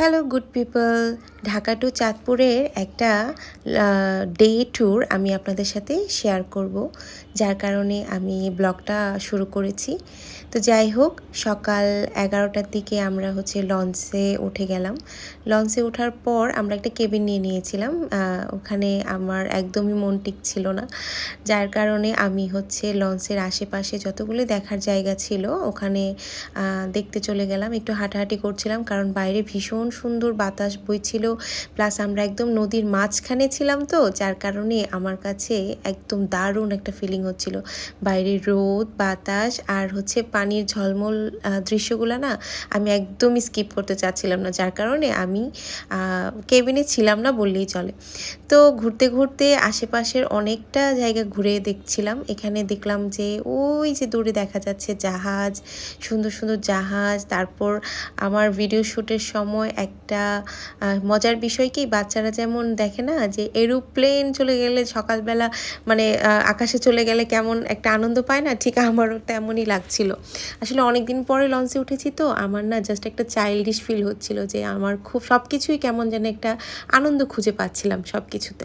Hello good people Dhaka to চাঁদপুরের একটা day tour আমি আপনাদের সাথে শেয়ার করব, যার কারণে আমি ব্লগটা শুরু করেছি। তো যাই হোক, সকাল এগারোটার দিকে আমরা হচ্ছে লঞ্চে উঠে গেলাম। লঞ্চে ওঠার পর আমরা একটা কেবিন নিয়ে নিয়েছিলাম ওখানে আমার একদমই মন টিক ছিল না। যার কারণে আমি হচ্ছে লঞ্চের আশেপাশে যতগুলো দেখার জায়গা ছিল, ওখানে দেখতে চলে গেলাম। একটু হাঁটাহাঁটি করছিলাম, কারণ বাইরে ভীষণ সুন্দর বাতাস বইছিল। প্লাস আমরা একদম নদীর মাঝখানে ছিলাম তো, যার কারণে আমার কাছে একদম দারুণ একটা ফিলিং হচ্ছিল। বাইরে রোদ, বাতাস আর হচ্ছে পানির ঝলমল দৃশ্যগুলো না আমি একদমই স্কিপ করতে চাচ্ছিলাম না। যার কারণে আমি কেবিনে ছিলাম না বললেই চলে। তো ঘুরতে ঘুরতে আশেপাশের অনেকটা জায়গা ঘুরে দেখছিলাম। এখানে দেখলাম যে ওই যে দূরে দেখা যাচ্ছে জাহাজ, সুন্দর সুন্দর জাহাজ। তারপর আমার ভিডিও শ্যুটের সময় একটা মজার বিষয় কি? বাচ্চারা যেমন দেখে না যে এরোপ্লেন চলে গেলে সকালবেলা মানে আকাশে চলে গেলে কেমন একটা আনন্দ পায় না? ঠিক আমারও তেমনই লাগছিল। আসলে অনেক দিন পরে লঞ্চে উঠেছি তো, আমার না জাস্ট একটা চাইল্ডিশ ফিল হচ্ছিল যে আমার খুব সব কিছুই কেমন যেন একটা আনন্দ খুঁজে পাচ্ছিলাম সব কিছুতে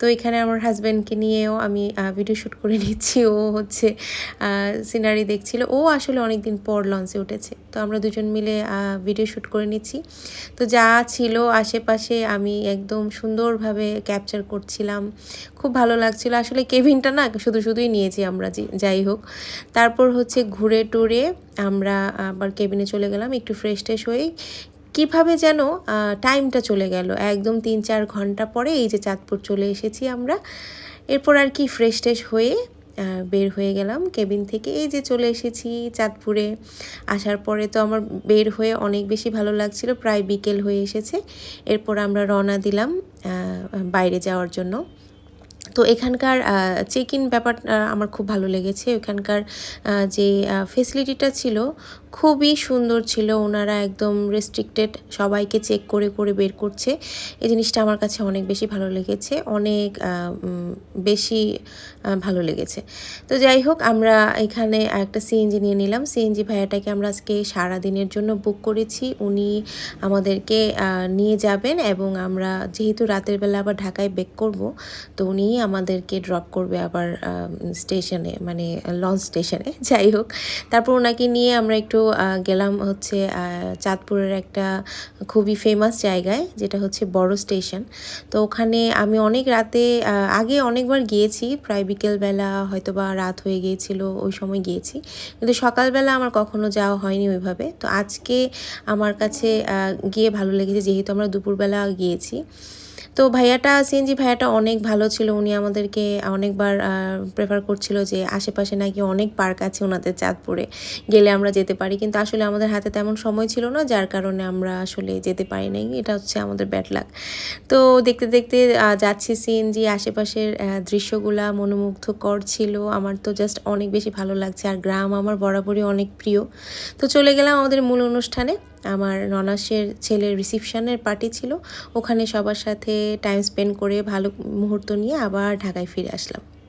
তো এখানে আমার হাজব্যান্ডকে নিয়েও আমি ভিডিও শ্যুট করে নিচ্ছি। ও হচ্ছে সিনারি দেখছিল। ও আসলে অনেক দিন পর লঞ্চে উঠেছে। তো আমরা দুজন মিলে ভিডিও শ্যুট করে নিচ্ছি। তো যা ছিল আশেপাশে আমি একদম সুন্দরভাবে ক্যাপচার করছিলাম। খুব ভালো লাগছিল। আসলে কেভিনটা না, শুধু শুধুই নিয়েছি আমরা যাই হোক। তারপর হচ্ছে ঘুরে টুরে আমরা আবার কেবিনে চলে গেলাম। একটু ফ্রেশ ট্রেশ হয়ে কীভাবে যেন টাইমটা চলে গেল। একদম তিন চার ঘণ্টা পরে এই যে চাঁদপুর চলে এসেছি আমরা। এরপর আর কি ফ্রেশ ট্রেশ হয়ে বের হয়ে গেলাম কেবিন থেকে। এই যে চলে এসেছি চাঁদপুরে। আসার পরে তো আমার বের হয়ে অনেক বেশি ভালো লাগছিল, প্রায় বিকেল হয়ে এসেছে। এরপর আমরা রওনা দিলাম বাইরে যাওয়ার জন্য। তো এখানকার চেক ইন ব্যাপার আমার খুব ভালো লেগেছে। এখানকার যে ফেসিলিটিটা ছিল খুবই সুন্দর ছিল। ওনারা একদম রেস্ট্রিক্টেড সবাইকে চেক করে করে বের করছে। এই জিনিসটা আমার কাছে অনেক বেশি ভালো লেগেছে। অনেক বেশি ভালো লেগেছে। তো যাই হোক, আমরা এখানে একটা সিএনজি নিয়ে নিলাম। সিএনজি ভাইয়াটাকে আমরা আজকে সারা দিনের জন্য বুক করেছি। উনি আমাদেরকে নিয়ে যাবেন এবং আমরা যেহেতু রাতের বেলা আবার ঢাকায় বেক করব, তো উনি আমাদেরকে ড্রপ করবে আবার স্টেশনে মানে লঞ্চ স্টেশনে যাই হোক। তারপর ওনাকে নিয়ে আমরা একটু গেলাম হচ্ছে চাঁদপুরের একটা খুবই ফেমাস জায়গায়, যেটা হচ্ছে বড় স্টেশন তো ওখানে আমি অনেক রাতে আগে অনেকবার গিয়েছি, প্রায় বিকেলবেলা হয়তো বা রাত হয়ে গিয়েছিল, ওই সময় গিয়েছি। কিন্তু সকালবেলা আমার কখনো যাওয়া হয়নি ওইভাবে। তো আজকে আমার কাছে গিয়ে ভালো লেগেছে, যেহেতু আমরা দুপুরবেলা গিয়েছি। তো ভাইয়াটা সিএনজি ভাইয়াটা অনেক ভালো ছিল। উনি আমাদেরকে অনেকবার প্রেফার করছিল যে আশেপাশে নাকি অনেক পার্ক আছে ওনাদের চাঁদপুরে। গেলে আমরা যেতে পারি। কিন্তু আসলে আমাদের হাতে তেমন সময় ছিল না, যার কারণে আমরা আসলে যেতে পারি নাই। এটা হচ্ছে আমাদের ব্যাড লাক তো দেখতে দেখতে যাচ্ছি সিএনজি আশেপাশের দৃশ্যগুলা মনোমুগ্ধকর ছিল। আমার তো জাস্ট অনেক বেশি ভালো লাগছে। আর গ্রাম আমার বরাবরই অনেক প্রিয়। তো চলে গেলাম আমাদের মূল অনুষ্ঠানে। আমার ননাসের ছেলের রিসিপশানের পার্টি ছিল। ওখানে সবার সাথে টাইম স্পেন্ড করে ভালো মুহূর্ত নিয়ে আবার ঢাকায় ফিরে আসলাম।